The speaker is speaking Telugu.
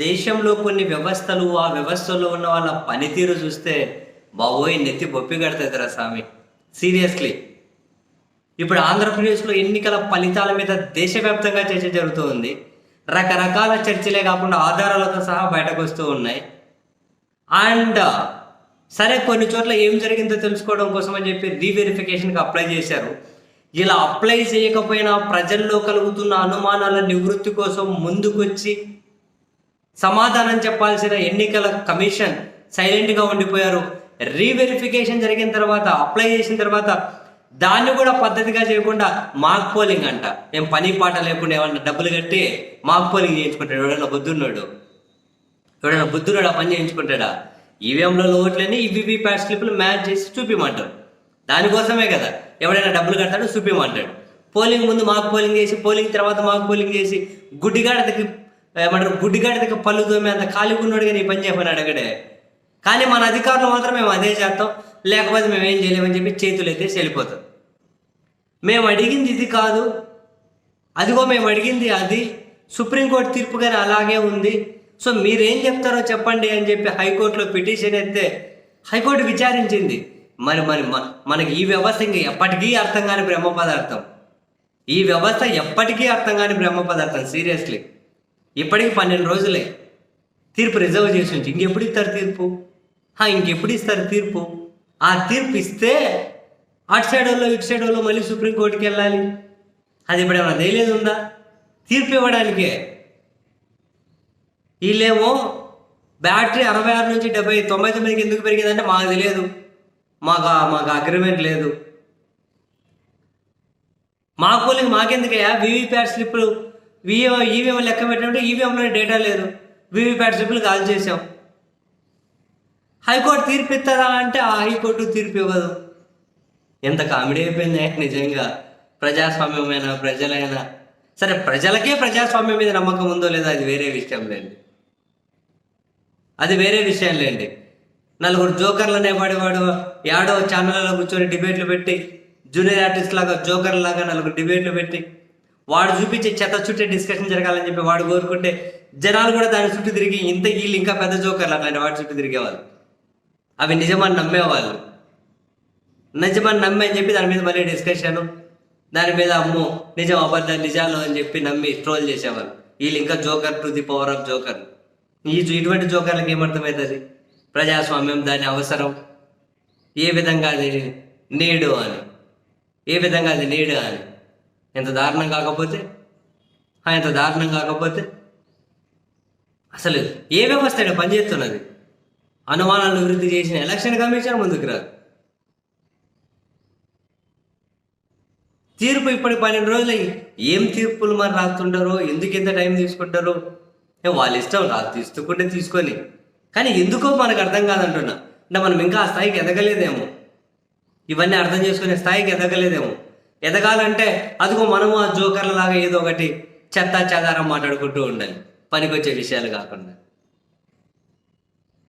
దేశంలో కొన్ని వ్యవస్థలు ఆ వ్యవస్థలో ఉన్న వాళ్ళ పనితీరు చూస్తే బాబోయ్ నెత్తి బొప్పి కడుతుందిరా స్వామి. సీరియస్లీ. ఇప్పుడు ఆంధ్రప్రదేశ్లో ఎన్నికల ఫలితాల మీద దేశవ్యాప్తంగా చర్చ జరుగుతూ ఉంది. రకరకాల చర్చలే కాకుండా ఆధారాలతో సహా బయటకు వస్తూ ఉన్నాయి. అండ్ సరే కొన్ని చోట్ల ఏం జరిగిందో తెలుసుకోవడం కోసం అని చెప్పి రీవెరిఫికేషన్కి అప్లై చేశారు. ఇలా అప్లై చేయకపోయినా ప్రజల్లో కలుగుతున్న అనుమానాల నివృత్తి కోసం ముందుకొచ్చి సమాధానం చెప్పాల్సిన ఎన్నికల కమిషన్ సైలెంట్గా ఉండిపోయారు. రీవెరిఫికేషన్ జరిగిన తర్వాత అప్లై చేసిన తర్వాత దాన్ని కూడా పద్ధతిగా చేయకుండా మాక్ పోలింగ్ అంట. మేము పని పాట లేకుండా ఏమన్నా డబ్బులు కట్టి మాక్ పోలింగ్ చేయించుకుంటాడు. ఎవడన్నా బుద్ధున్నాడు. ఎవడన్నా బుద్ధున్నాడు ఆ పని చేయించుకుంటాడా? ఈవీఎంలో ఓట్లని ఈవీవీ ప్యాట్ స్లిప్లు మ్యాచ్ చేసి చూపిమంటారు. దానికోసమే కదా. ఎవడైనా డబ్బులు కడతాడో చూపిమంటాడు. పోలింగ్ ముందు మాకు పోలింగ్ చేసి పోలింగ్ తర్వాత మాకు పోలింగ్ చేసి గుడ్డిగాడ ఏమంటారు గుడ్డిగాడికి పళ్ళు తోమి అంత ఖాళీగా ఉన్నాడు కానీ పని చెప్పని అడగడే. కానీ మన అధికారులు మాత్రం మేము అదే చేస్తాం. లేకపోతే మేము ఏం చేయలేమని చెప్పి చేతులు అయితే వెళ్ళిపోతాం. మేము అడిగింది ఇది కాదు. అదిగో మేము అడిగింది అది. సుప్రీంకోర్టు తీర్పు కానీ అలాగే ఉంది. సో మీరేం చెప్తారో చెప్పండి అని చెప్పి హైకోర్టులో పిటిషన్ ఎత్తే హైకోర్టు విచారించింది. మరి మరి మనకి ఈ వ్యవస్థ ఇంక ఎప్పటికీ అర్థం కాని బ్రహ్మ పదార్థం. ఈ వ్యవస్థ ఎప్పటికీ అర్థం కాని బ్రహ్మ పదార్థం సీరియస్లీ. ఇప్పటికి పన్నెండు రోజులే. తీర్పు రిజర్వ్ చేసి ఉంచి. ఇంకెప్పుడు ఇస్తారు తీర్పు? ఇంకెప్పుడు ఇస్తారు తీర్పు? ఆ తీర్పు ఇస్తే అటు సైడ్ వాళ్ళు ఇటు సైడ్ వాళ్ళు మళ్ళీ సుప్రీంకోర్టుకి వెళ్ళాలి. అది ఇప్పుడు ఏమైనా తెలియదు ఉందా? తీర్పు ఇవ్వడానికే. వీళ్ళేమో బ్యాటరీ అరవై ఆరు నుంచి డెబ్బై తొంభై తొమ్మిదికి ఎందుకు పెరిగిందంటే మాకు తెలియదు. మాకు మాకు అగ్రిమెంట్ లేదు. మా పోలింగ్ మాకెందుకయ్యా? వీవీప్యాట్ స్లిప్లు వివో ఈవీఎం లెక్క పెట్టినప్పుడు ఈవీఎంలో డేటా లేదు. వీవీప్యాట్ స్లిప్లు కాల్ చేసాం హైకోర్టు తీర్పు ఇస్తారా అంటే ఆ హైకోర్టు తీర్పు ఇవ్వదు. ఎంత కామెడీ అయిపోయింది నిజంగా. ప్రజాస్వామ్యమైన ప్రజలైనా. సరే ప్రజలకే ప్రజాస్వామ్యం మీద నమ్మకం ఉందో లేదో అది వేరే విషయం లేండి. అది వేరే విషయం లేండి. నలుగురు జోకర్లనే పడేవాడు యాడో ఛానళ్ళలో కూర్చొని డిబేట్లు పెట్టి జూనియర్ ఆర్టిస్ట్ లాగా జోకర్ లాగా నలుగురు డిబేట్లు పెట్టి వాడు చూపించే చెత్త చుట్టే డిస్కషన్ జరగాలని చెప్పి వాడు కోరుకుంటే జనాలు కూడా దాని చుట్టూ తిరిగి ఇంత వీళ్ళు ఇంకా పెద్ద జోకర్లు అట్లాంటి వాటి చుట్టూ తిరిగేవాళ్ళు. అవి నిజమని నమ్మేవాళ్ళు. నిజమని నమ్మి అని చెప్పి దాని మీద మళ్ళీ డిస్కషన్ దాని మీద అమ్మో నిజం అబద్ధం నిజాలు అని చెప్పి నమ్మి ట్రోల్ చేసేవాళ్ళు. వీళ్ళు ఇంకా joker to the power of joker ఈ ఇటువంటి జోకర్లకు ఏమర్థమవుతుంది ప్రజాస్వామ్యం దాని అవసరం. ఏ విధంగా అది నీడు అని. ఏ విధంగా అది నేడు అని. ఎంత దారుణం కాకపోతే? ఎంత దారుణం కాకపోతే? అసలు ఏ వ్యవస్థ అయినా పనిచేస్తున్నది? అనుమానాలు వృద్ధి చేసిన ఎలక్షన్ కమిషన్ ముందుకు రాదు. తీర్పు ఇప్పటి పన్నెండు రోజులు ఏం తీర్పులు మరి రాస్తుంటారో? ఎందుకు ఎంత టైం తీసుకుంటారో? వాళ్ళ ఇష్టం రా తీసుకుంటే తీసుకొని. కానీ ఎందుకో మనకు అర్థం కాదంటున్నా. అంటే మనం ఇంకా ఆ స్థాయికి ఎదగలేదేమో. ఇవన్నీ అర్థం చేసుకునే స్థాయికి ఎదగలేదేమో. ఎదగాలంటే అదిగో మనము ఆ జోకర్ల లాగా ఏదో ఒకటి చెత్త చెదారం మాట్లాడుకుంటూ ఉండాలి. పనికొచ్చే విషయాలు కాకుండా.